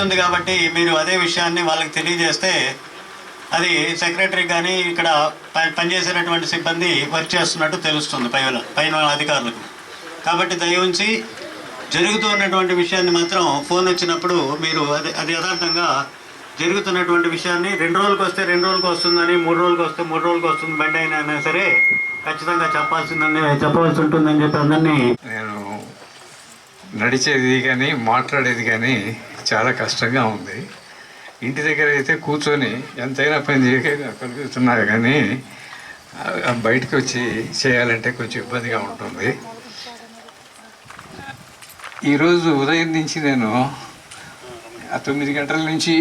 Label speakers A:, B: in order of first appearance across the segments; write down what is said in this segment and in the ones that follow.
A: జరుగుతుంది కాబట్టి మీరు అదే విషయాన్ని వాళ్ళకి తెలియజేస్తే అది సెక్రటరీ కానీ ఇక్కడ ప- పనిచేసేటటువంటి సిబ్బంది వర్క్ చేస్తున్నట్టు తెలుస్తుంది పైన పైన అధికారులకు. కాబట్టి దయ ఉంచి జరుగుతూ ఉన్నటువంటి విషయాన్ని మాత్రం ఫోన్ వచ్చినప్పుడు మీరు అది అది యథార్థంగా జరుగుతున్నటువంటి విషయాన్ని రెండు రోజులకు వస్తే రెండు రోజులకు వస్తుందని మూడు రోజులకు వస్తే మూడు రోజులకు వస్తుంది బండి అయినా అయినా సరే ఖచ్చితంగా చెప్పాల్సిందని చెప్పవలసి ఉంటుందని చెప్పి అందరినీ
B: నేను నడిచేది కానీ మాట్లాడేది కానీ చాలా కష్టంగా ఉంది. ఇంటి దగ్గర అయితే కూర్చొని ఎంతైనా పని చేయగలుగుతున్నా కానీ బయటకు వచ్చి చేయాలంటే కొంచెం ఇబ్బందిగా ఉంటుంది. ఈరోజు ఉదయం నుంచి నేను తొమ్మిది గంటల నుంచి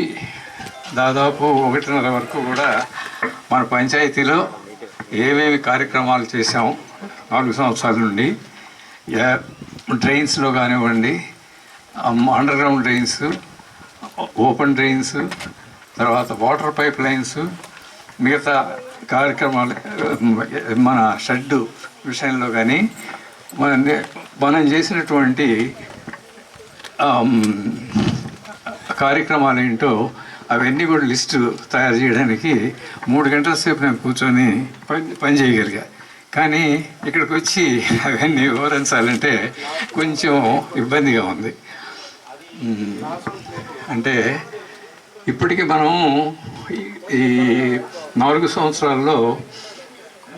B: దాదాపు ఒకటిన్నర వరకు కూడా మన పంచాయతీలో ఏమేమి కార్యక్రమాలు చేశాము నాలుగు సంవత్సరాల నుండి యా- డ్రైన్స్లో కానివ్వండి underground drains open drains తర్వాత వాటర్ పైప్ లైన్స్ మిగతా కార్యక్రమాలు మన షెడ్డు విషయంలో కానీ మన మనం చేసినటువంటి కార్యక్రమాలు ఏంటో అవన్నీ కూడా లిస్టు తయారు చేయడానికి మూడు గంటల సేపు నేను కూర్చొని పని పని చేయగలిగా. కానీ ఇక్కడికి వచ్చి అవన్నీ వివరించాలంటే కొంచెం ఇబ్బందిగా ఉంది. అంటే ఇప్పటికీ మనం ఈ- నాలుగు సంవత్సరాల్లో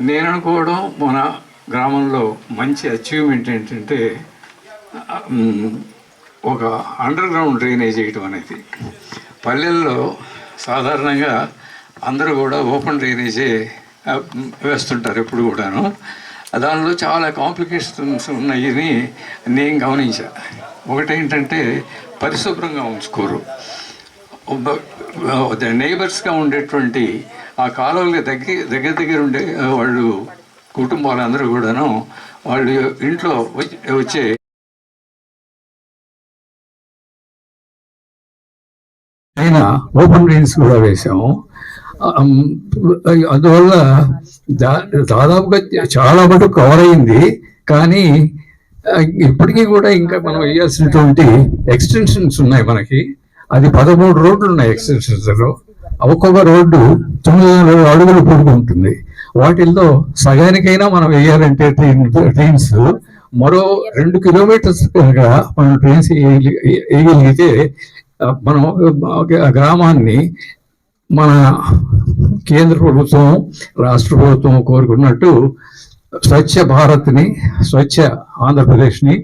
B: నేను అనుకోవడం మన గ్రామంలో మంచి అచీవ్మెంట్ ఏంటంటే ఒక అండర్ గ్రౌండ్ డ్రైనేజ్ చేయటం అనేది. పల్లెల్లో సాధారణంగా అందరూ కూడా ఓపెన్ డ్రైనేజే వేస్తుంటారు ఎప్పుడు కూడాను. దానిలో చాలా కాంప్లికేషన్స్ ఉన్నాయని నేను గమనించా. ఒకటేంటంటే పరిశుభ్రంగా ఉంచుకోరు. నైబర్స్గా ఉండేటువంటి ఆ కాలువలకి దగ్గర దగ్గర దగ్గర ఉండే వాళ్ళు వాళ్ళు కుటుంబాలందరూ కూడాను వాళ్ళు ఇంట్లో వచ్చే అయినా ఓపెన్ డ్రైన్స్ కూడా వేసాము అందువల్ల దా- దాదాపుగా చాలా మటుకు కవర్ అయింది. కానీ ఇప్పటికీ కూడా ఇంకా మనం వేయాల్సినటువంటి ఎక్స్టెన్షన్స్ ఉన్నాయి మనకి. అది పదమూడు రోడ్లు ఉన్నాయి ఎక్స్టెన్షన్స్లో. ఒక్కొక్క రోడ్డు తొమ్మిది వందల అడుగులు పొడుగు ఉంటుంది. వాటిల్లో సగానికైనా మనం వేయాలంటే ట్రైన్ ట్రైన్స్. మరో రెండు కిలోమీటర్స్ కనుక మనం ట్రైన్స్ వేయగలిగితే మనం గ్రామాన్ని మన కేంద్ర ప్రభుత్వం రాష్ట్ర ప్రభుత్వం కోరుకున్నట్టు స్వచ్ఛ భారత్ని స్వచ్ఛ ఆంధ్రప్రదేశ్ని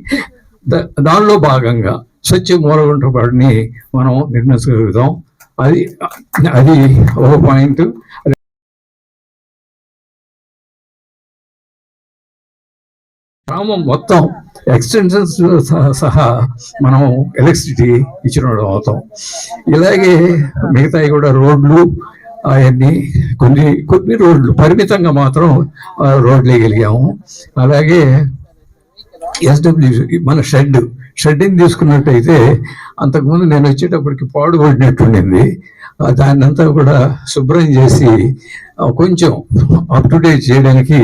B: దానిలో భాగంగా స్వచ్ఛ మూలగుంటపాడిని మనం నిర్మించగలుగుతాం అది అది ఒక పాయింట్. గ్రామం మొత్తం ఎక్స్టెన్షన్స్ సహా మనం ఎలక్ట్రిసిటీ ఇచ్చిన అవుతాం. ఇలాగే మిగతాయి కూడా రోడ్లు అవన్నీ కొన్ని కొన్ని రోడ్లు పరిమితంగా మాత్రం రోడ్లు వేయగలిగాము. అలాగే ఎస్డబ్ల్యూ మన షెడ్ షెడ్ని తీసుకున్నట్టయితే అంతకుముందు నేను వచ్చేటప్పటికి పాడుపడినట్టుండింది పడినట్టుండింది దాన్ని అంతా కూడా శుభ్రం చేసి కొంచెం అప్ టు డేట్ చేయడానికి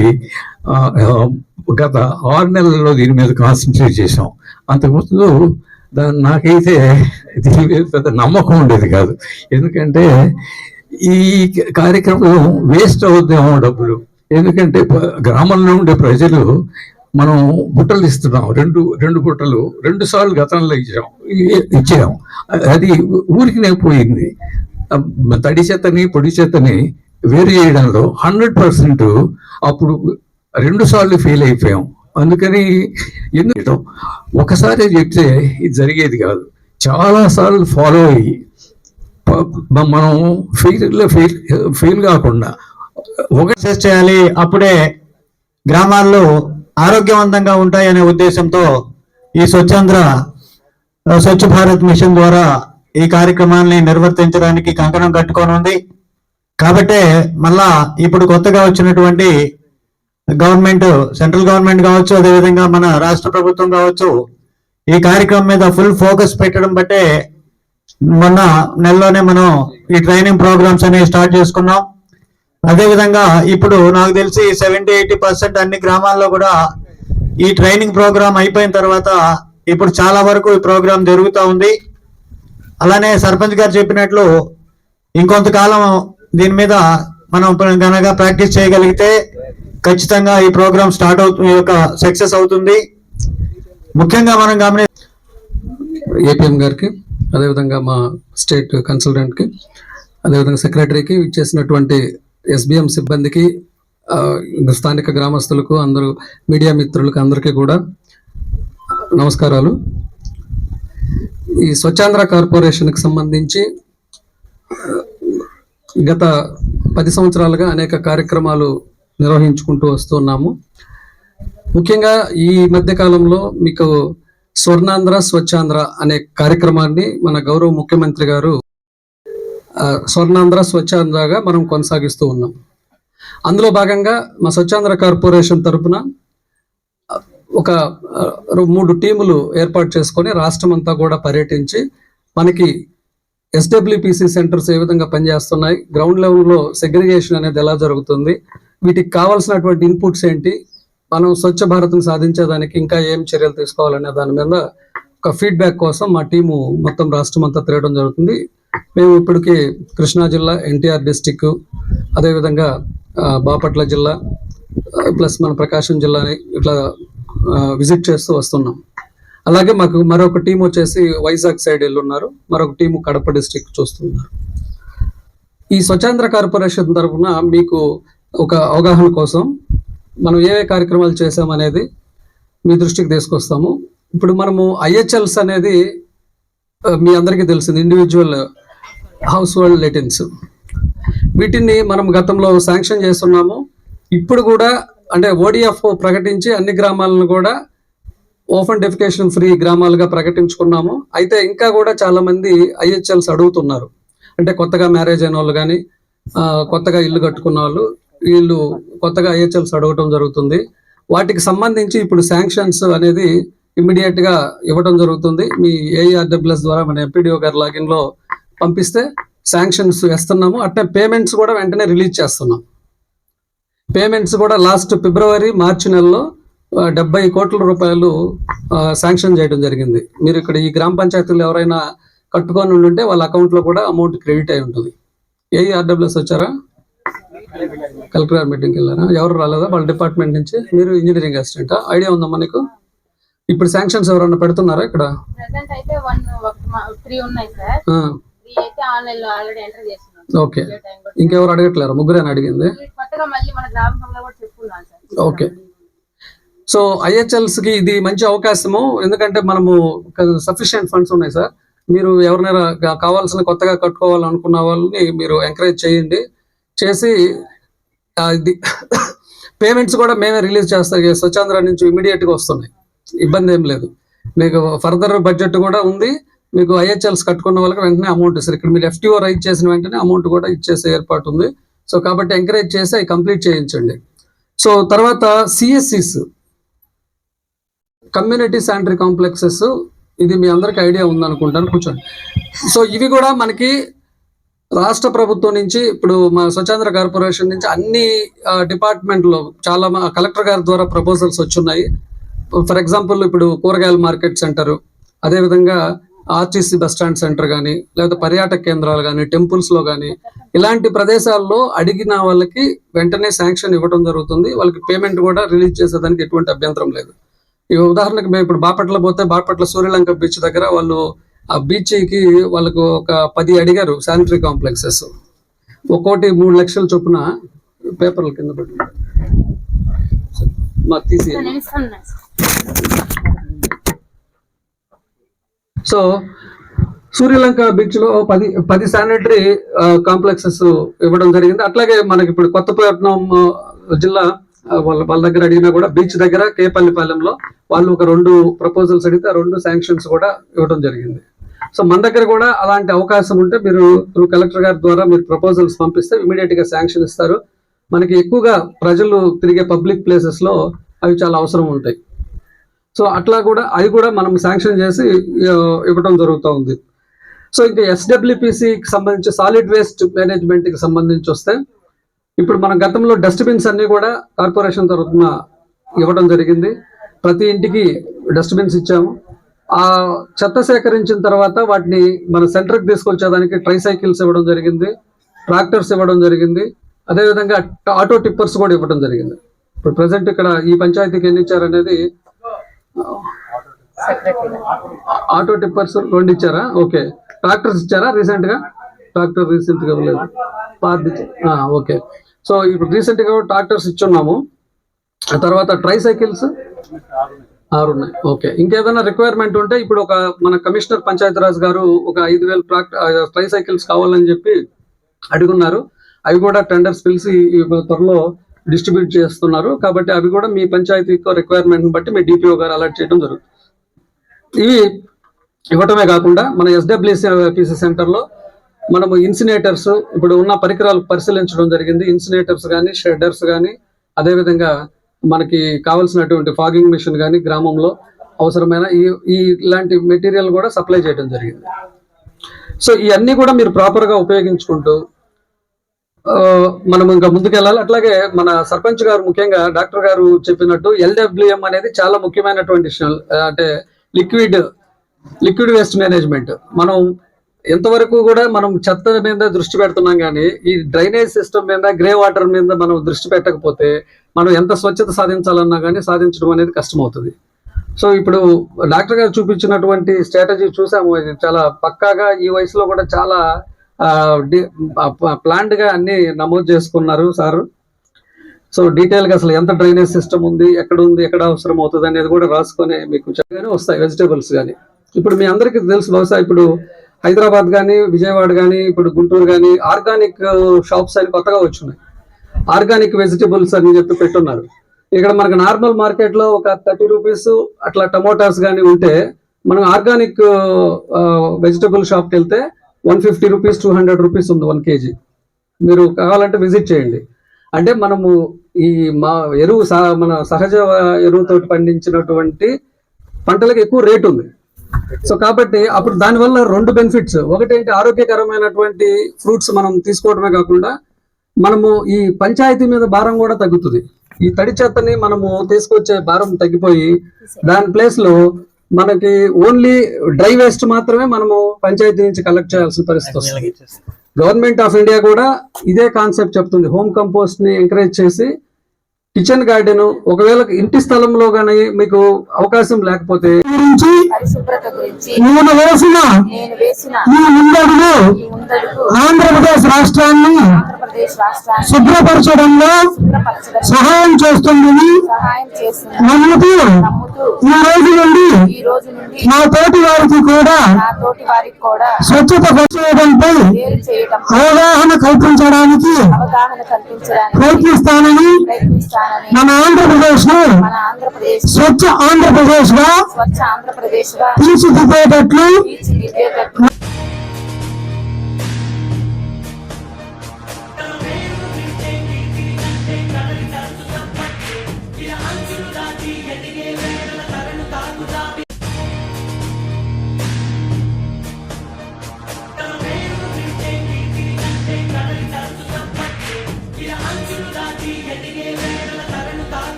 B: గత ఆరు నెలల్లో దీని మీద కాన్సన్ట్రేట్ చేసాం అంతకుముందు దాన్ని నాకైతే దీని మీద పెద్ద నమ్మకం ఉండేది కాదు. ఎందుకంటే ఈ కార్యక్రమం వేస్ట్ అవుద్దేమో డబ్బులు. ఎందుకంటే గ్రామంలో ఉండే ప్రజలు మనం బుట్టలు ఇస్తున్నాం. రెండు రెండు బుట్టలు రెండు సార్లు గతంలో ఇచ్చాం. ఇచ్చాము ఇచ్చాం. అది ఊరికినే పోయింది. తడి చెత్తని పొడి చెత్తని వేరు చేయడంలో హండ్రెడ్ పర్సెంట్ అప్పుడు రెండు సార్లు ఫెయిల్ అయిపోయాం. అందుకని ఎందుకు ఒకసారి చెప్తే ఇది జరిగేది కాదు. చాలా సార్లు ఫాలో అయ్యి మనం ఫెయిల్ ఫెయిల్ ఫెయిల్ కాకుండా
C: ఒకటి చేయాలి అప్పుడే గ్రామాల్లో ఆరోగ్యవంతంగా ఉంటాయనే ఉద్దేశంతో ఈ స్వచ్ఛాంధ్ర స్వచ్ఛ భారత్ మిషన్ ద్వారా ఈ కార్యక్రమాన్ని నిర్వర్తించడానికి కంకణం కట్టుకొని ఉంది కాబట్టే మళ్ళా ఇప్పుడు కొత్తగా వచ్చినటువంటి గవర్నమెంట్ సెంట్రల్ గవర్నమెంట్ కావచ్చు అదేవిధంగా మన రాష్ట్ర ప్రభుత్వం కావచ్చు ఈ కార్యక్రమం మీద ఫుల్ ఫోకస్ పెట్టడం బట్టే మొన్న నెలలోనే మనం ఈ ట్రైనింగ్ ప్రోగ్రామ్స్ అనేవి స్టార్ట్ చేసుకున్నాం. అదేవిధంగా ఇప్పుడు నాకు తెలిసి సెవెంటీ ఎయిటీ పర్సెంట్ అన్ని గ్రామాల్లో కూడా ఈ ట్రైనింగ్ ప్రోగ్రామ్ అయిపోయిన తర్వాత ఇప్పుడు చాలా వరకు ఈ ప్రోగ్రామ్ జరుగుతూ ఉంది. అలానే సర్పంచ్ గారు చెప్పినట్లు ఇంకొంతకాలం దీని మీద మనం కనుక ప్రాక్టీస్ చేయగలిగితే ఖచ్చితంగా ఈ ప్రోగ్రామ్ స్టార్ట్ అవుతుంది యొక్క సక్సెస్ అవుతుంది. ముఖ్యంగా మనం గమని
D: ఏపీఎం గారికి అదేవిధంగా మా స్టేట్ కన్సల్టెంట్కి అదేవిధంగా సెక్రటరీకి ఇచ్చేసినటువంటి ఎస్బిఎం సిబ్బందికి స్థానిక గ్రామస్తులకు అందరూ మీడియా మిత్రులకు అందరికీ కూడా నమస్కారాలు. ఈ స్వచ్ఛాంధ్ర కార్పొరేషన్కి సంబంధించి గత పది సంవత్సరాలుగా అనేక కార్యక్రమాలు నిర్వహించుకుంటూ వస్తున్నాము ముఖ్యంగా ఈ మధ్య కాలంలో మీకు స్వర్ణాంధ్ర స్వచ్ఛాంధ్ర అనే కార్యక్రమాన్ని మన గౌరవ ముఖ్యమంత్రి గారు స్వర్ణాంధ్ర స్వచ్ఛాంధ్రగా మనం కొనసాగిస్తూ ఉన్నాం. అందులో భాగంగా మా స్వచ్ఛాంధ్ర కార్పొరేషన్ తరపున ఒక మూడు టీములు ఏర్పాటు చేసుకొని రాష్ట్రం అంతా కూడా పర్యటించి మనకి ఎస్డబ్ల్యూపిసి సెంటర్స్ ఏ విధంగా పనిచేస్తున్నాయి గ్రౌండ్ లెవెల్లో సెగ్రిగేషన్ అనేది ఎలా జరుగుతుంది వీటికి కావాల్సినటువంటి ఇన్పుట్స్ ఏంటి మనం స్వచ్ఛ భారత్ను సాధించేదానికి ఇంకా ఏం చర్యలు తీసుకోవాలనే దాని మీద ఒక ఫీడ్బ్యాక్ కోసం మా టీము మొత్తం రాష్ట్రం అంతా తిరగడం జరుగుతుంది. మేము ఇప్పటికి కృష్ణా జిల్లా ఎన్టీఆర్ డిస్టిక్ అదేవిధంగా బాపట్ల జిల్లా ప్లస్ మన ప్రకాశం జిల్లాని ఇట్లా విజిట్ చేస్తూ వస్తున్నాం. అలాగే మాకు మరొక టీం వచ్చేసి వైజాగ్ సైడ్ వెళ్ళున్నారు. మరొక టీము కడప డిస్టిక్ చూస్తున్నారు. ఈ స్వచ్ఛాంధ్ర కార్పొరేషన్ తరఫున మీకు ఒక అవగాహన కోసం మనం ఏ ఏ కార్యక్రమాలు చేసామనేది మీ దృష్టికి తీసుకొస్తాము. ఇప్పుడు మనము ఐహెచ్ఎల్స్ అనేది మీ అందరికీ తెలిసింది ఇండివిజువల్ హౌస్ హోల్డ్ లెటిన్స్ వీటిని మనం గతంలో శాంక్షన్ చేస్తున్నాము. ఇప్పుడు కూడా అంటే ఓడిఎఫ్ ప్రకటించి అన్ని గ్రామాలను కూడా ఓపెన్ డెఫికేషన్ ఫ్రీ గ్రామాలుగా ప్రకటించుకున్నాము. అయితే ఇంకా కూడా చాలా మంది ఐహెచ్ఎల్స్ అడుగుతున్నారు. అంటే కొత్తగా మ్యారేజ్ అయిన వాళ్ళు కానీ కొత్తగా ఇల్లు కట్టుకున్న వాళ్ళు వీళ్ళు కొత్తగా ఐహెచ్ఎల్స్ అడగటం జరుగుతుంది. వాటికి సంబంధించి ఇప్పుడు శాంక్షన్స్ అనేది ఇమ్మీడియట్గా ఇవ్వడం జరుగుతుంది. మీ ఏఈఆర్డబ్ల్యూఎస్ ద్వారా మన ఎంపీడీఓ గారి లాగిన్లో పంపిస్తే శాంక్షన్స్ వేస్తున్నాము. అట్లే పేమెంట్స్ కూడా వెంటనే రిలీజ్ చేస్తున్నాం. పేమెంట్స్ కూడా లాస్ట్ ఫిబ్రవరి మార్చి నెలలో డెబ్బై కోట్ల రూపాయలు శాంక్షన్ చేయడం జరిగింది. మీరు ఇక్కడ ఈ గ్రామ పంచాయతీలు ఎవరైనా కట్టుకొని ఉంటే వాళ్ళ అకౌంట్లో కూడా అమౌంట్ క్రెడిట్ అయి ఉంటుంది. ఏఈఆర్డబ్ల్యూఎస్ వచ్చారా? కలెక్టర్ గారి మీటింగ్కి వెళ్ళారా? ఎవరు రాలేదా? వాళ్ళ డిపార్ట్మెంట్ నుంచి. మీరు ఇంజనీరింగ్ అసిస్టెంటా. ఐడియా ఉందమ్మా నీకు ఇప్పుడు శాంక్షన్స్ ఎవరన్నా పెడుతున్నారా ఇక్కడ? ఓకే. ఇంకెవరు అడగట్లేరు? ముగ్గురేనా అడిగింది? ఓకే. సో ఐహెచ్ఎల్స్కి ఇది మంచి అవకాశము. ఎందుకంటే మనము సఫిషియెంట్ ఫండ్స్ ఉన్నాయి సార్. మీరు ఎవరినైనా కావాల్సిన కొత్తగా కట్టుకోవాలనుకున్న వాళ్ళని మీరు ఎంకరేజ్ చేయండి. చేసి ఇది పేమెంట్స్ కూడా మేమే రిలీజ్ చేస్తాం స్వచ్ఛంద్ర స్వచ్ఛాంధ్ర నుంచి ఇమీడియట్గా వస్తున్నాయి. ఇబ్బంది ఏం లేదు. మీకు ఫర్దర్ బడ్జెట్ కూడా ఉంది. మీకు ఐహెచ్ఎల్స్ కట్టుకున్న వాళ్ళకి వెంటనే అమౌంట్ ఇస్తారు. ఇక్కడ మీరు ఎఫ్టీఓ రైట్ చేసిన వెంటనే అమౌంట్ కూడా ఇచ్చేసే ఏర్పాటు ఉంది. సో కాబట్టి ఎంకరేజ్ చేసి అవి కంప్లీట్ చేయించండి. సో తర్వాత సిఎస్సిస్ కమ్యూనిటీ శానిటరీ కాంప్లెక్సెస్. ఇది మీ అందరికి ఐడియా ఉందనుకుంటాను. కూర్చోండి. సో ఇవి కూడా మనకి రాష్ట్ర ప్రభుత్వం నుంచి ఇప్పుడు మా స్వచ్ఛంద్ర కార్పొరేషన్ నుంచి అన్ని ఆ, డిపార్ట్మెంట్లో చాలా మా కలెక్టర్ గారి ద్వారా ప్రపోజల్స్ వచ్చున్నాయి. ఫర్ ఎగ్జాంపుల్ ఇప్పుడు కూరగాయల మార్కెట్ సెంటర్ అదేవిధంగా ఆర్టీసీ బస్ స్టాండ్ సెంటర్ కానీ లేదా పర్యాటక కేంద్రాలు కానీ టెంపుల్స్లో కానీ ఇలాంటి ప్రదేశాల్లో అడిగిన వాళ్ళకి వెంటనే శాంక్షన్ ఇవ్వడం జరుగుతుంది. వాళ్ళకి పేమెంట్ కూడా రిలీజ్ చేసేదానికి ఎటువంటి అభ్యంతరం లేదు. ఈ ఉదాహరణకి మేము ఇప్పుడు బాపట్ల పోతే బాపట్ల సూర్యలంక బీచ్ దగ్గర వాళ్ళు ఆ బీచ్కి వాళ్ళకు ఒక పది అడిగారు శానిటరీ కాంప్లెక్సెస్. ఒక్కోటి మూడు లక్షల చొప్పున పేపర్ల కింద పెట్టి మాకు తీసి సో సూర్యలంక బీచ్లో పది పది శానిటరీ కాంప్లెక్సెస్ ఇవ్వడం జరిగింది. అట్లాగే మనకి ఇప్పుడు కొత్తపట్నం జిల్లా వాళ్ళ వాళ్ళ దగ్గర అడిగినా కూడా బీచ్ దగ్గర కేపల్లిపాలెంలో వాళ్ళు ఒక రెండు ప్రపోజల్స్ అడిగితే ఆ రెండు శాంక్షన్స్ కూడా ఇవ్వడం జరిగింది. సో మన దగ్గర కూడా అలాంటి అవకాశం ఉంటే మీరు త్రూ కలెక్టర్ గారి ద్వారా మీరు ప్రపోజల్స్ పంపిస్తే ఇమీడియట్గా శాంక్షన్ ఇస్తారు. మనకి ఎక్కువగా ప్రజలు తిరిగే పబ్లిక్ ప్లేసెస్లో అవి చాలా అవసరం ఉంటాయి. సో అట్లా కూడా అవి కూడా మనం శాంక్షన్ చేసి ఇవ్వటం ఇవ్వడం జరుగుతూ ఉంది. సో ఇంకా ఎస్డబ్ల్యూపిసికి సంబంధించి సాలిడ్ వేస్ట్ మేనేజ్మెంట్కి సంబంధించి వస్తే ఇప్పుడు మన గతంలో డస్ట్బిన్స్ అన్నీ కూడా కార్పొరేషన్ తరఫున ఇవ్వడం జరిగింది. ప్రతి ఇంటికి డస్ట్బిన్స్ ఇచ్చాము. ఆ చెత్త సేకరించిన తర్వాత వాటిని మన సెంటర్కి తీసుకొచ్చేదానికి ట్రై సైకిల్స్ ఇవ్వడం జరిగింది ట్రాక్టర్స్ ఇవ్వడం జరిగింది అదేవిధంగా ఆటో టిప్పర్స్ కూడా ఇవ్వడం జరిగింది. ఇప్పుడు ప్రజెంట్ ఇక్కడ ఈ పంచాయతీకి ఎన్ని ఇచ్చారనేది ఆటో టిప్పర్స్ రెండు ఇచ్చారా? ఓకే. ట్రాక్టర్స్ ఇచ్చారా రీసెంట్గా? ట్రాక్టర్ రీసెంట్గా ఇవ్వలేదు. పార్ది ఓకే. సో ఇప్పుడు రీసెంట్గా ట్రాక్టర్స్ ఇచ్చున్నాము. తర్వాత ట్రై సైకిల్స్ ఆరు ఉన్నాయి ఓకే. ఇంకేదైనా రిక్వైర్మెంట్ ఉంటే ఇప్పుడు ఒక మన కమిషనర్ పంచాయతీరాజ్ గారు ఒక ఐదు వేలు ట్రై సైకిల్స్ కావాలని చెప్పి అడుగున్నారు. అవి కూడా టెండర్స్ పిలిచి త్వరలో డిస్ట్రిబ్యూట్ చేస్తున్నారు. కాబట్టి అవి కూడా మీ పంచాయతీ రిక్వైర్మెంట్ బట్టి మీ డిపిఓ గారు అలర్ట్ చేయడం జరుగుతుంది. ఇవి ఇవ్వటమే కాకుండా మన ఎస్డబ్ల్యూసీపీసీ సెంటర్లో మనము ఇన్సినేటర్స్ ఇప్పుడు ఉన్న పరికరాలు పరిశీలించడం జరిగింది. ఇన్సినేటర్స్ కానీ షెడ్డర్స్ కానీ అదేవిధంగా మనకి కావాల్సినటువంటి ఫాగింగ్ మిషన్ కానీ గ్రామంలో అవసరమైన ఈ ఈ ఇలాంటి మెటీరియల్ కూడా సప్లై చేయడం జరిగింది. సో ఇవన్నీ కూడా మీరు ప్రాపర్గా ఉపయోగించుకుంటూ మనం ఇంకా ముందుకెళ్ళాలి. అట్లాగే మన సర్పంచ్ గారు ముఖ్యంగా డాక్టర్ గారు చెప్పినట్టు ఎల్డబ్ల్యూఎం అనేది చాలా ముఖ్యమైనటువంటి అంటే లిక్విడ్ లిక్విడ్ వేస్ట్ మేనేజ్మెంట్. మనం ఎంతవరకు కూడా మనం చెత్త మీద దృష్టి పెడుతున్నాం కానీ ఈ డ్రైనేజ్ సిస్టమ్ మీద గ్రే వాటర్ మీద మనం దృష్టి పెట్టకపోతే మనం ఎంత స్వచ్ఛత సాధించాలన్నా కానీ సాధించడం అనేది కష్టమవుతుంది. సో ఇప్పుడు డాక్టర్ గారు చూపించినటువంటి స్ట్రాటజీ చూసాము. ఇది చాలా పక్కాగా ఈ వయసులో కూడా చాలా ప్లాన్డ్గా అన్ని నమోదు చేసుకున్నారు సార్. సో డీటెయిల్గా అసలు ఎంత డ్రైనేజ్ సిస్టమ్ ఉంది ఎక్కడ ఉంది ఎక్కడ అవసరం అవుతుంది అనేది కూడా రాసుకొని మీకు చక్కగానే వస్తాయి వెజిటేబుల్స్ కానీ. ఇప్పుడు మీ అందరికీ తెలుసు బహుశా ఇప్పుడు హైదరాబాద్ కానీ విజయవాడ కానీ ఇప్పుడు గుంటూరు కానీ ఆర్గానిక్ uh, షాప్స్ అని కొత్తగా వచ్చున్నాయి ఆర్గానిక్ వెజిటేబుల్స్ అని చెప్పి పెట్టున్నారు. ఇక్కడ మనకు నార్మల్ మార్కెట్లో ఒక థర్టీ రూపీస్ అట్లా టమోటాస్ కానీ ఉంటే మనం ఆర్గానిక్ uh, వెజిటబుల్ షాప్కి వెళ్తే one fifty rupees two hundred rupees ఉంది వన్ కేజీ. మీరు కావాలంటే విజిట్ చేయండి. అంటే మనము ఈ మా ఎరువు సహ- మన సహజ ఎరువుతో పండించినటువంటి పంటలకు ఎక్కువ రేటు ఉంది. సో కాబట్టి అప్పుడు దానివల్ల రెండు బెనిఫిట్స్ ఒకటేంటి? ఆరోగ్యకరమైనటువంటి ఫ్రూట్స్ మనం తీసుకోవడమే కాకుండా మనము ఈ పంచాయతీ మీద భారం కూడా తగ్గుతుంది. ఈ తడి చెత్తని మనము తీసుకొచ్చే భారం తగ్గిపోయి దాని ప్లేస్లో మనకి ఓన్లీ డ్రై వేస్ట్ మాత్రమే మనము పంచాయతీ నుంచి కలెక్ట్ చేయాల్సిన పరిస్థితి వస్తుంది. గవర్నమెంట్ ఆఫ్ ఇండియా కూడా ఇదే కాన్సెప్ట్ చెప్తుంది. హోమ్ కంపోస్ట్ని ఎంకరేజ్ చేసి కిచెన్ గార్డెన్ ఒకవేళ ఇంటి స్థలంలో గానీ మీకు అవకాశం లేకపోతే
E: గురించి నేను వేసిన
F: నేను
E: ముందడుగు ఆంధ్రప్రదేశ్ రాష్ట్రాన్ని శుభ్రపరచడంలో
F: శుభ్రపరచడం
E: సహాయం చేస్తుందని
F: చేస్తున్న
E: నమ్ముతూ ఈ రోజు నుండి నా తోటి వారికి కూడా స్వచ్ఛత చేయడంపై అవగాహన కల్పించడానికి ప్రయత్నిస్తానని మన
F: ఆంధ్రప్రదేశ్ను
E: స్వచ్ఛ ఆంధ్రప్రదేశ్గా
F: స్వచ్ఛ ఆంధ్రప్రదేశ్గా
E: తీర్చిదిద్దేటట్లు
F: తీర్చిదిద్దేటట్లు